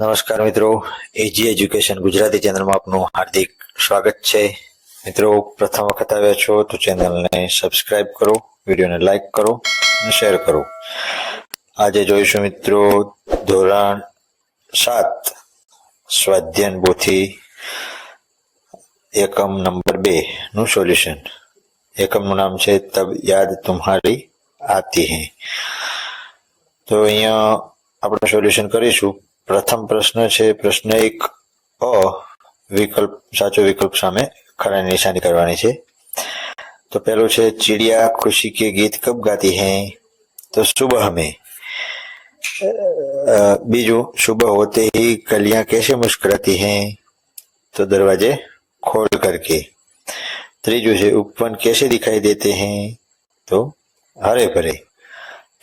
નમસ્કાર મિત્રો એજી એજ્યુકેશન ગુજરાતી ચેનલમાં આપનું હાર્દિક સ્વાગત છે. મિત્રો, પ્રથમ વખત આવ્યા છો તો ચેનલને સબસ્ક્રાઇબ કરો, વિડીયોને લાઈક કરો અને શેર કરો. આજે જોઈશું મિત્રો ધોરણ સાત, સ્વાધ્યાયન બોથી એકમ નંબર બે નું સોલ્યુશન. એકમનું નામ છે, તબ યાદ તુમ્હારી આતી હૈ. તો અહીંયા આપણે સોલ્યુશન કરીશું. પ્રથમ પ્રશ્ન છે પ્રશ્ન એક અ વિકલ્પ સાચો વિકલ્પ સામે ખરાની નિશાની કરવાની છે તો પેલું છે चिड़िया खुशी के गीत कब गाती हैं तो सुबह में अ, बीजू सुबह होते ही कलियां कैसे मुस्कुराती हैं तो दरवाजे खोल करके त्रीजू છે उपवन कैसे दिखाई देते हैं तो हरे भरे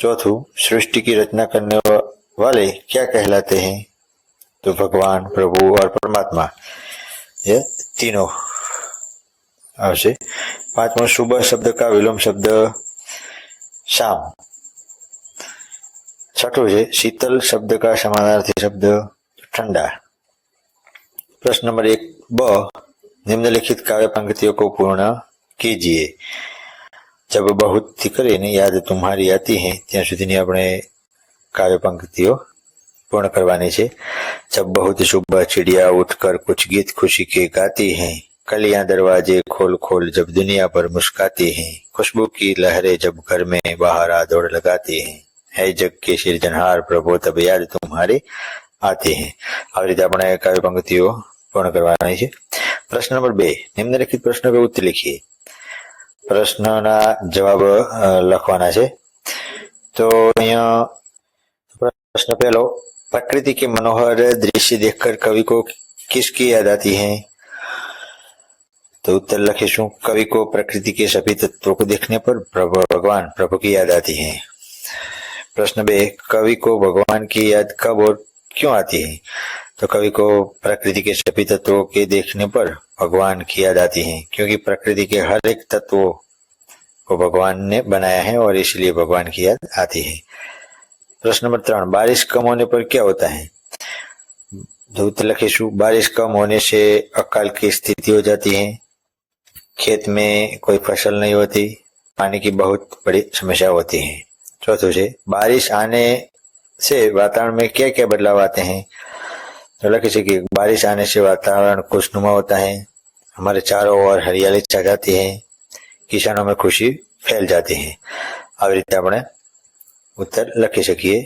चौथू सृष्टि की रचना करने वा- वाले क्या कहलाते हैं तो भगवान प्रभु और परमात्मा ये तीनों આવશે પાંચમો શુભ શબ્દ કા વિલોમ શબ્દ શામ छठो છે शीतल शब्द का समानार्थी शब्द ठंडा प्रश्न नंबर एक ब निम्नलिखित काव्य पंक्तियों को पूर्ण कीजिए जब बहुत थी કરીને યાદ तुम्हारी आती है ત્યાં સુધીની આપણે કાવ્ય પંક્તિઓ પૂર્ણ કરવાની છે जब बहुत सुबह चिड़िया उठकर कुछ गीत खुशी के गाती हैं कलियां दरवाजे खोल खोल जब दुनिया पर मुस्काती हैं खुशबू की लहरें जब घर में बाहर आ दौड़ लगाती हैं है जग के सिरजनहार प्रभु तब याद तुम्हारे आते हैं આવી રીતે આપણે કાવ્ય પંક્તિઓ પૂર્ણ કરવાની છે પ્રશ્ન નંબર બે નિમ્નલિખિત પ્રશ્ન પર ઉત્તર લીખીએ પ્રશ્નના જવાબ અ, લખવાના છે તો અહીંયા प्रश्न पहलो प्रकृति के मनोहर दृश्य देखकर कवि को किसकी याद आती है? तो उत्तर लखीशु कवि को प्रकृति के सभी तत्वों को देखने पर प्रभु भगवान प्रभु की याद आती है। प्रश्न बे, कवि को भगवान की याद कब और क्यों आती है? तो कवि को प्रकृति के सभी तत्वों के देखने पर भगवान की याद आती है, क्योंकि प्रकृति के हर एक तत्व को भगवान ने बनाया है और इसलिए भगवान की याद आती है। प्रश्न नंबर त्रण बारिश कम होने पर क्या होता है तो उत्तर लखीशु बारिश कम होने से अकाल की स्थिति हो जाती है खेत में कोई फसल नहीं होती पानी की बहुत बड़ी समस्या होती है चौथों से बारिश आने से वातावरण में क्या क्या बदलाव आते हैं तो लखीशु कि बारिश आने से वातावरण खुशनुमा होता है हमारे चारों ओर हरियाली छा जाती है किसानों में खुशी फैल जाती है આવી રીતે આપણે ઉત્તર લખી શકીએ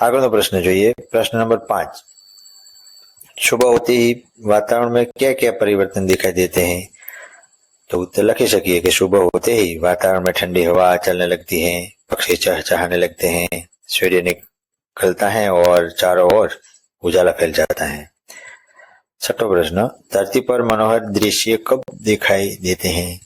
આગળનો પ્રશ્ન જોઈએ પ્રશ્ન નંબર પાંચ सुबह होते ही वातावरण में क्या क्या परिवर्तन दिखाई देते हैं तो उत्तर लखी सकिए कि सुबह होते ही वातावरण में ठंडी हवा चलने लगती है पक्षी चहचहाने लगते हैं सूर्य निकलता है और चारों ओर उजाला फैल जाता है छठो प्रश्न धरती पर मनोहर दृश्य कब दिखाई देते हैं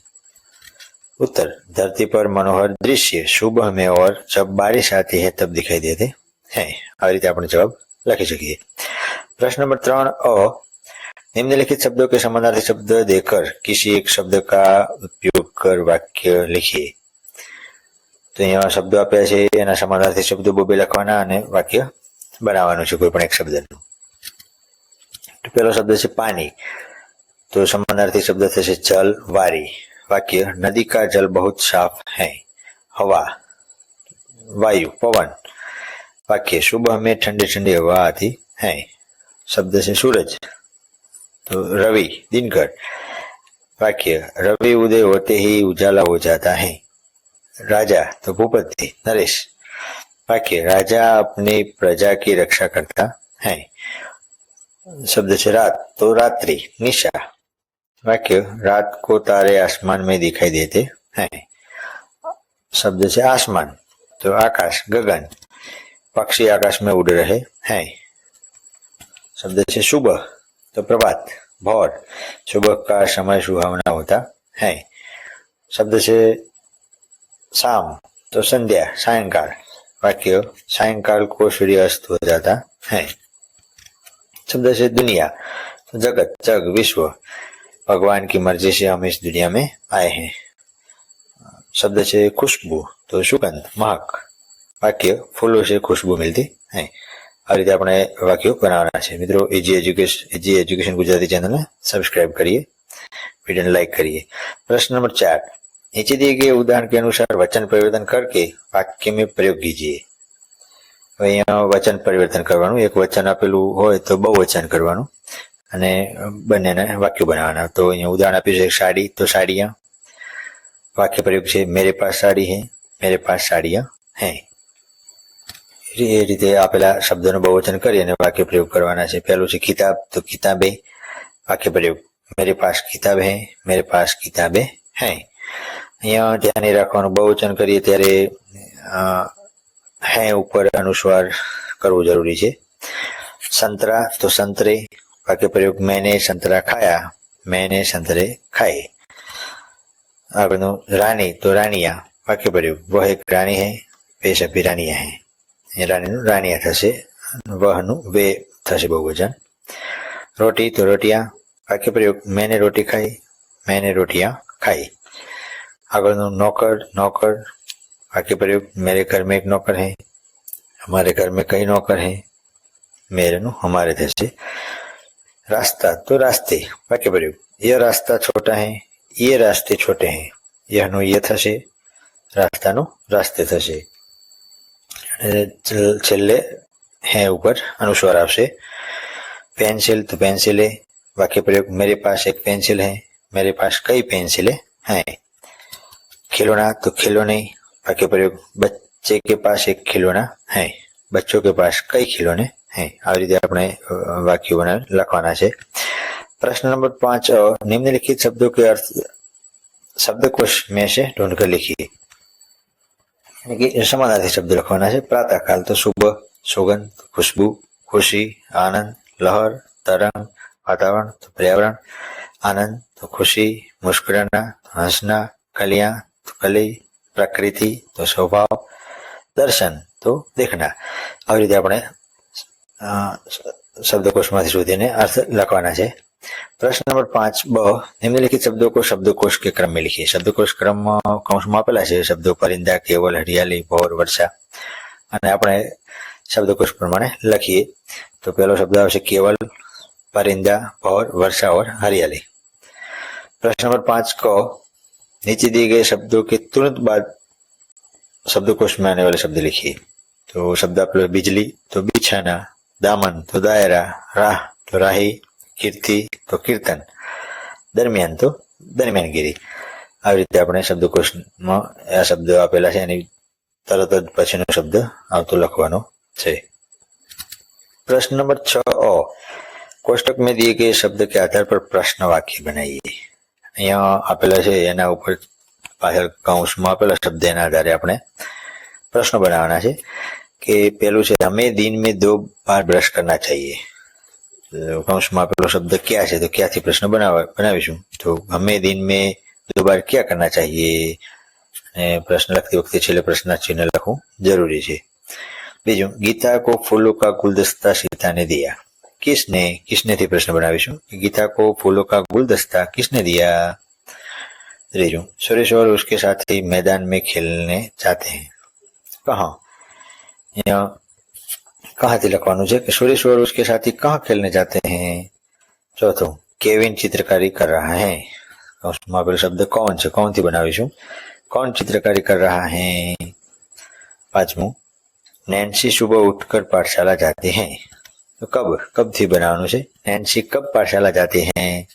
उत्तर धरती पर मनोहर दृश्य सुबह में और जब बारिश आती है तब दिखाई देते हैं આ રીતે આપણે જવાબ લખી શકીએ प्रश्न नंबर त्रण अ निम्नलिखित शब्दों के समानार्थी शब्द देकर किसी एक शब्द का उपयोग कर वाक्य लिखिए તો અહીંયા શબ્દો આપ્યા છે એના સમાનાર્થી શબ્દો બોબે લખવાના અને વાક્ય બનાવવાનું છે કોઈ પણ એક શબ્દનું તો પહેલો શબ્દ છે પાણી તો समानार्थी शब्द થશે जल वारी वाक्य, नदी का जल बहुत साफ़ है। हवा, वायु, पवन। वाक्य, सुबह में ठंडी ठंडी हवा आती है। शब्द से सूरज तो रवि, दिनकर। वाक्य, रवि उदय होते ही उजाला हो जाता है। राजा तो भूपति, नरेश। वाक्य, राजा अपनी प्रजा की रक्षा करता है। शब्द से रात तो रात्रि, निशा। वाक्य, रात को तारे आसमान में दिखाई देते हैं। शब्द से आसमान तो आकाश, गगन, पक्षी आकाश में उड़ रहे हैं। शब्द से सुबह तो प्रभात, भौर, सुबह का समय सुहावना होता है। शब्द से शाम तो संध्या, सायंकाल, वाक्य, सायंकाल को सूर्य अस्त हो जाता है। शब्द से दुनिया तो जगत, जग, विश्व भगवान की मर्जी से हम इस दुनिया में आए हैं शब्द से खुशबू तो सुगंध महक वाक्य फूलों से खुशबू मिलती है આ રીતે આપણે વાક્યો બનાવવાના છે મિત્રો AG education AG education Gujarati ચેનલને સબસ્ક્રાઇબ કરીએ वीडियो लाइक करिए प्रश्न नंबर चार नीचे दिए गए उदाहरण के अनुसार वचन परिवर्तन करके वाक्य में प्रयोग कीजिए હવે અહીંયા વચન પરિવર્તન કરવાનું એક વચન આપેલું હોય તો બહુ વચન કરવાનું અને બંનેને વાક્યો બનાવવાના. તો અહીંયા ઉદાહરણ આપ્યું છે સાડી, તો સાડિયા વાક્ય પ્રયોગ છે, મેરે પાસ સાડી હે, મેરે પાસ સાડિયા હે. એ રીતે આપેલા શબ્દોનું બહુવચન કરી અને વાક્ય પ્રયોગ કરવાના છે. પહેલું છે કિતાબ, તો કિતાબે. વાક્ય પ્રયોગ, મેરે પાસ કિતાબ હે, મેરે પાસ કિતાબે હે. અહીંયા ધ્યાને રાખવાનું, બહુવચન કરીએ ત્યારે હે ઉપર અનુસ્વાર કરવું જરૂરી છે. સંતરા, તો સંતરે. वाक्य प्रयोग मैंने संतरा खाया मैंने संतरे खाए આગળનું રાની તો રાણિયા વાક્ય પ્રયોગ વહ એક રાણી હે વે સભી રાણિયા હે. રાણીનું રાણિયા થશે, વહનું વે થશે બહુવચન રોટી, તો રોટિયા વાક્ય પ્રયોગ મેને રોટી ખાઈ, મેને રોટિયા ખાઈ. આગળનું, નોકર નોકર વાક્ય પ્રયોગ મેરે ઘર મેં એક નોકર હે हमारे घर में कई नौकर हैं मेरे नु हमारे थे रास्ता तो रास्ते वाक्य प्रयोग यह रास्ता छोटा है, ये रास्ते छोटे हैं। यह नो ये थे रास्ता नो रास्ते थे छेले है ऊपर, अनुस्वार आपसे। पेंसिल तो पेंसिल है वाक्य प्रयोग मेरे पास एक पेंसिल है, मेरे पास कई पेंसिले है। खिलौना तो खिलौने वाक्य प्रयोग बच्चे के पास एक खिलौना है, बच्चों के पास कई खिलौने આવી રીતે આપણે વાક્યો બનાવી લખવાના છે. પ્રશ્ન નંબર પાંચ નિમ્નલિખિત શબ્દો કે અર્થ, શબ્દકોશ મેં છે? ઢૂંઢકર લીખી સમાનાર્થી શબ્દ લખવાના છે. પ્રાતઃકાલ તો શુભ, સુગંધ, ખુશ્બુ, ખુશી, આનંદ, લહર, તરંગ, વાતાવરણ તો પર્યાવરણ, આનંદ તો ખુશી મુસ્કરાના તો હંસના, કલ્યાણ તો કલી, પ્રકૃતિ તો સ્વભાવ, દર્શન તો દેખના. આવી રીતે આપણે શબ્દકોશમાંથી શોધીને અર્થ લખવાના છે પ્રશ્ન નંબર પાંચ બ નિમ્નલિખિત શબ્દો को शब्दकोश के क्रम में लिखिए शब्दकोश क्रम કૌંસમાં આપેલા છે શબ્દો પરિંદા કેવલ હરિયાળી ભોર વર્ષા અને આપણે શબ્દકોશ પ્રમાણે લખીએ તો પહેલો શબ્દ આવશે કેવલ परिंदा और वर्षा और हरियाली प्रश्न नंबर पांच को नीचे दिए गए शब्दों के तुरंत बाद शब्दकोश में आने वाले शब्द लिखिए तो शब्द आप लोग बिजली દામન તો દાયરા રાહ તો રાહી કીર્તિ, તો કીર્તન. દરમિયાન તો દરમિયાનગીરી. આવી રીતે આપણે શબ્દકોશમાં આ શબ્દો આપેલા છે, એની તરત જ પછીનો શબ્દ આવતો લખવાનો છે. પ્રશ્ન નંબર છ ઓ કોષ્ટક મેં દિએ કે શબ્દ કે આધાર પર પ્રશ્ન વાક્ય બનાવીએ. અહીંયા આપેલા છે, એના ઉપર પાછળ કૌંસમાં આપેલા શબ્દ એના આધારે આપણે પ્રશ્નો બનાવવાના છે. कि पहलू से हमें दिन में दो बार ब्रश करना चाहिए कंसमा पेलो शब्द क्या है तो क्या थी प्रश्न बना बना तो हमें दिन में दो बार क्या करना चाहिए प्रश्न लगते वक्त छेले प्रश्न चिन्ह लख ज़रूरी है बीजू गीता को फूलों का गुलदस्ता सीता ने दिया किसने किसने थी प्रश्न बना गीता को फूलों का गुलदस्ता किसने दिया तीजू सुरेश्वर उसके साथ ही मैदान में खेलने जाते हैं कहा या कहा तिलक वानुज है सुरेश और उसके साथी कहाँ खेलने जाते हैं? चौथो तो केविन चित्रकारी कर रहा है। કૌંસમાં शब्द कौन से, कौन थी બનાવીશું कौन चित्रकारी कर रहा है? पांचवो नैन्सी सुबह उठकर पाठशाला जाते हैं। तो कब कब थी बनावવાનું से नैन्सी कब पाठशाला जाते हैं?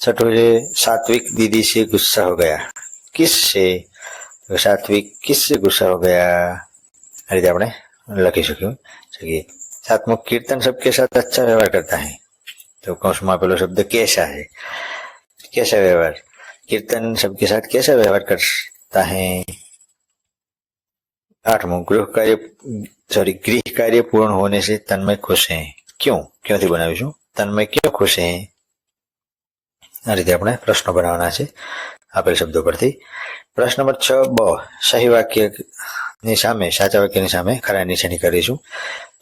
छठो से सात्विक दीदी से गुस्सा हो गया। किस से सात्विक किस से गुस्सा हो गया? આ રીતે આપણે લખી શક્યું શકીએ સાતમું कीर्तन सबके साथ अच्छा व्यवहार करता है तो કૌંસમાં આપેલો શબ્દ कैसा है कैसा व्यवहार कीर्तन सबके साथ कैसा व्यवहार करता है आठवां गृह कार्य सॉरी गृह कार्य पूर्ण होने से तन्मय खुश हैं क्यों ક્યાંથી બનાવીશું તન્મય ક્યાં ખુશ છે આ રીતે આપણે પ્રશ્નો બનાવવાના છે આપેલ શબ્દો પરથી પ્રશ્ન નંબર છ બ સહી ની સામે, સાચા વાક્યની સામે ખરા નિશાની કરીશું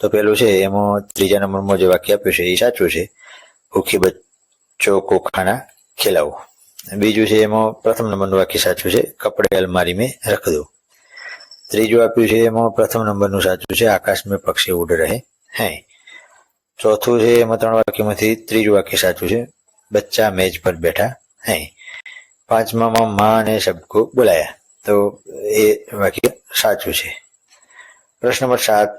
તો પેલું છે, એમાં ત્રીજા નંબરમાં જે વાક્ય આપ્યું છે, એ સાચું છે. ભૂખી બચ્ચો કો ખાના ખિલાવો. બીજું છે, એમાં પ્રથમ નંબરનું વાક્ય સાચું છે, કપડે અલમારી મેં રખ દો. ત્રીજું આપ્યું છે, એમાં પ્રથમ નંબરનું સાચું છે આકાશમાં પક્ષી ઉડ રહે. હે. ચોથું છે, એમાં ત્રણ વાક્યમાંથી ત્રીજું વાક્ય સાચું છે, બચ્ચા મેજ પર બેઠા. હે. પાંચમામાં માં અને સબકો બોલાયા. તો એ વાક્ય સાચું છે પ્રશ્ન નંબર સાત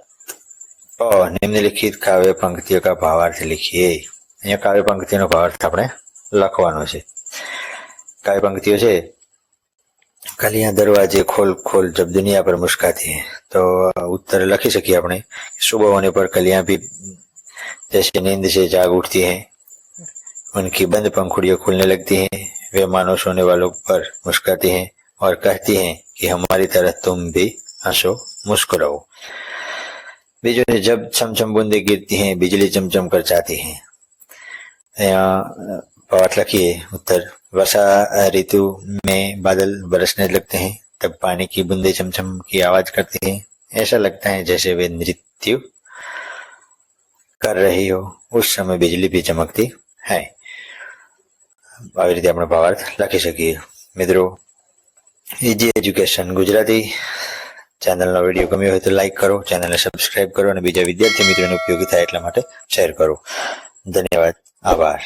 અ નિમ્નલિખિત કાવ્ય પંક્તિઓ કા ભાવાર્થ લીખીએ અહીંયા કાવ્ય પંક્તિનો ભાવાર્થ આપણે લખવાનો છે કાવ્ય પંક્તિઓ છે કલિયા દરવાજે ખોલ ખોલ જબ દુનિયા પર મુસ્કાતી હે તો उत्तर લખી સકીએ આપણે સુબહ હોને પર કલિયા ભી जैसे नींद से जाग उठती हैं उनकी बंद पंखुड़ियाँ खुलने लगती हैं वे मानो सोने वालों पर मुस्काती हैं और कहती हैं कि हमारी तरह तुम भी हंसो मुस्कुराओ बीजों ने जब चमचम बूंदे गिरती हैं बिजली चमचम कर जाती हैं यहाँ पाठ लखिए उत्तर वर्षा ऋतु में बादल बरसने लगते हैं तब पानी की बूंदे चमचम की आवाज करती हैं ऐसा लगता है जैसे वे नृत्य कर रही हो उस समय बिजली भी चमकती है આવી રીતે આપણે ભાવાર્થ લખી શકીએ મિત્રો ઇજી એજ્યુકેશન ગુજરાતી ચેનલનો વીડિયો ગમ્યો હોય તો લાઈક કરો ચેનલને સબસ્ક્રાઇબ કરો અને બીજા વિદ્યાર્થી મિત્રોને ઉપયોગી થાય એટલા માટે શેર કરો. ધન્યવાદ. આભાર.